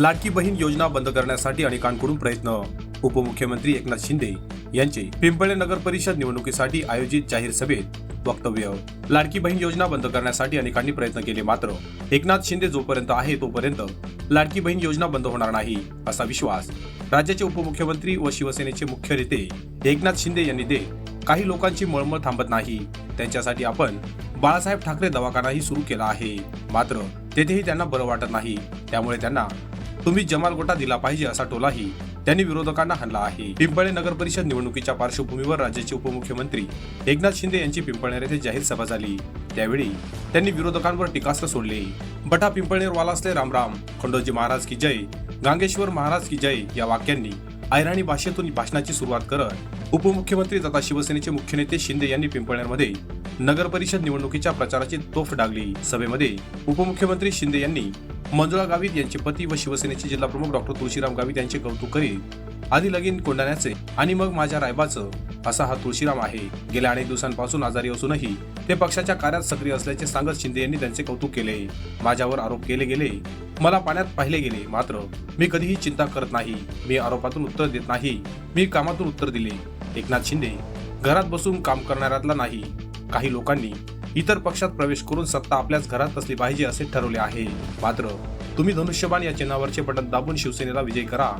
लाडकी बहीण योजना बंद करण्यासाठी अनेकांकडून प्रयत्न. उपमुख्यमंत्री एकनाथ शिंदे यांचे पिंपळे नगर परिषद निवडणुकीसाठी आयोजित जाहीर सभेत वक्तव्य. लाडकी बहीण योजना बंद करण्यासाठी अनेकांनी प्रयत्न केले मात्र एकनाथ शिंदे जोपर्यंत आहे तोपर्यंत लाडकी बहीण योजना बंद होणार नाही असा विश्वास राज्याचे उपमुख्यमंत्री व शिवसेनेचे मुख्य नेते एकनाथ शिंदे यांनी दे काही लोकांची मळमळ थांबत नाही. त्यांच्यासाठी आपण बाळासाहेब ठाकरे दवाखानाही सुरू केला आहे. मात्र तेथेही त्यांना बरं वाटत नाही. त्यामुळे त्यांना तुम्ही जमाल गोटा दिला पाहिजे असा टोलाही त्यांनी विरोधकांना हाणला आहे. पिंपळे नगर परिषद निवडणुकीच्या पार्श्वभूमीवर राज्याचे उपमुख्यमंत्री एकनाथ शिंदे यांची पिंपळनेर येथे जाहीर सभा झाली. त्यावेळी त्यांनी विरोधकांवर टीकास्त्र सोडले. बटा पिंपळनेर वालासले रामराम खंडोजी महाराज की जय गांगेश्वर महाराज की जय या वाक्यांनी ऐराणी भाषेतून भाषणाची सुरुवात करत उपमुख्यमंत्री तथा शिवसेनेचे मुख्य नेते शिंदे यांनी पिंपळनेरमध्ये नगर परिषद निवडणुकीच्या प्रचाराची तोफ डागली. सभेमध्ये उपमुख्यमंत्री शिंदे यांनी मंजुळा गावित यांचे पती व शिवसेनेचे जिल्हाप्रमुख डॉक्टर तुळशीराम गावित यांचे कौतुक करीत आधी लगीन कोंडाण्याचे आणि मग माझ्या रायबाचं असा हा तुळशीराम आहे. गेल्या अनेक दिवसांपासून आजारी असूनही ते पक्षाच्या कार्यात सक्रिय असल्याचे सांगत शिंदे यांनी त्यांचे कौतुक केले. माझ्यावर आरोप केले गेले. मला पाण्यात पाहिले गेले. मात्र मी कधीही चिंता करत नाही. मी आरोपातून उत्तर देत नाही. मी कामातून उत्तर दिले. एकनाथ शिंदे घरात बसून काम करणाऱ्यातला नाही. काही लोकांनी इतर पक्षात प्रवेश करून सत्ता आपल्याच घरात असली पाहिजे असे ठरवले आहे. मात्र तुम्ही धनुष्यबाण या चिन्हावरचे बटन दाबून शिवसेनेला विजय करा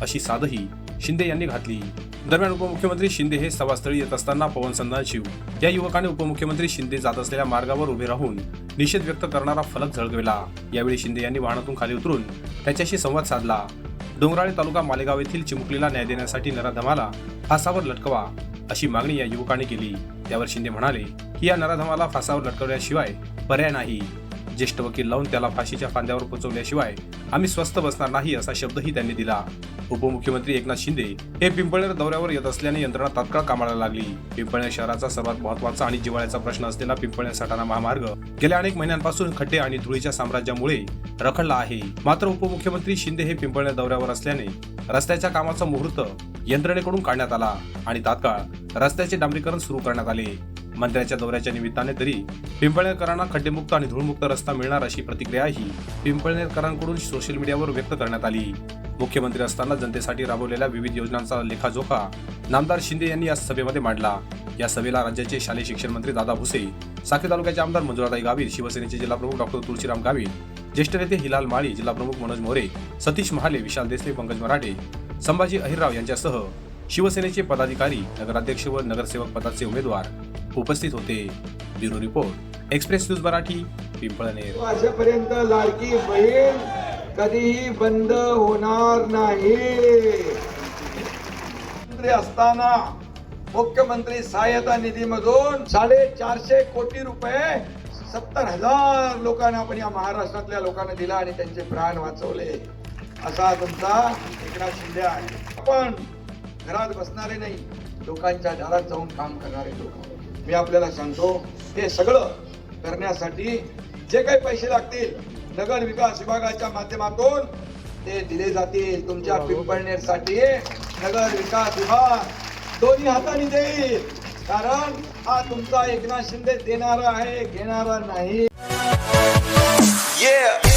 अशी साधही शिंदे यांनी घातली. दरम्यान उपमुख्यमंत्री शिंदे हे सभास्थळी येत असताना पवन संधान शिव या युवकाने उपमुख्यमंत्री शिंदे जात असलेल्या मार्गावर उभे राहून निषेध व्यक्त करणारा फलक झळकविला. यावेळी शिंदे यांनी वाहनातून खाली उतरून त्याच्याशी संवाद साधला. डोंगराळे तालुका मालेगाव येथील चिमुकलीला न्याय देण्यासाठी नराधमाला फासावर लटकवा अशी मागणी या युवकाने केली. त्यावर शिंदे म्हणाले की या नराधमाला फासावर लटकवल्याशिवाय पर्याय नाही. ज्येष्ठ वकील लावून त्याला फाशीच्या फांद्यावर पोचवल्याशिवाय आम्ही स्वस्थ बसणार नाही असा शब्दही त्यांनी दिला. उपमुख्यमंत्री एकनाथ शिंदे हे पिंपळनेर दौऱ्यावर येत असल्याने यंत्रणा तात्काळ कामाला लागली. पिंपळनेर शहराचा सर्वात महत्त्वाचा आणि जिव्हाळ्याचा प्रश्न असलेला पिंपळनेर सटाणा महामार्ग गेल्या अनेक महिन्यांपासून खड्डे आणि धुळीच्या साम्राज्यामुळे रखडला आहे. मात्र उपमुख्यमंत्री शिंदे हे पिंपळनेर दौऱ्यावर असल्याने रस्त्याच्या कामाचा मुहूर्त यंत्रणेकडून काढण्यात आला आणि तात्काळ रस्त्याचे डांबरीकरण सुरू करण्यात आले. मंत्र्याच्या दौऱ्याच्या निमित्ताने तरी पिंपळनेरकरांना खड्डेमुक्त आणि धूळमुक्त रस्ता मिळणार अशी प्रतिक्रियाही पिंपळनेरकरांकडून सोशल मीडियावर व्यक्त करण्यात आली. मुख्यमंत्री असताना जनतेसाठी राबवलेल्या विविध योजनांचा लेखाजोखा नामदार शिंदे यांनी या सभेमध्ये मांडला. या सभेला राज्याचे शालेय शिक्षण मंत्री दादा भुसे साखरी तालुक्याचे आमदार मंजुळाताई गावीर शिवसेनेचे जिल्हाप्रमुख डॉक्टर तुळशीराम गावित ज्येष्ठ नेते हिलाल माळी जिल्हाप्रमुख मनोज मोरे सतीश महाले विशाल देसले पंकज मराठे संभाजी अहिरराव यांच्यासह शिवसेनेचे पदाधिकारी नगराध्यक्ष व नगरसेवक पदाचे उमेदवार उपस्थित होते. Bureau report express news Marathi Pimpalner. असेपर्यंत लाडकी बहीण कधीही बंद होणार नाही. मंत्री असताना मुख्यमंत्री सहाय्यता निधीमधून साडेचारशे कोटी रुपये सत्तर हजार लोकांना आपण या महाराष्ट्रातल्या लोकांना दिला आणि त्यांचे प्राण वाचवले. असा तुमचा एकनाथ शिंदे आहे. आपण घरात बसणारे नाही लोकांच्या दारात जाऊन काम करणारे लोक. मी आपल्याला सांगतो हे सगळं करण्यासाठी जे काही पैसे लागतील नगर विकास विभागाच्या माध्यमातून ते दिले जातील. तुमच्या पिंपळनेरसाठी नगर विकास विभाग दोन्ही हाताने देईल. कारण हा तुमचा एकनाथ शिंदे देणारा आहे घेणारा नाही. Yeah.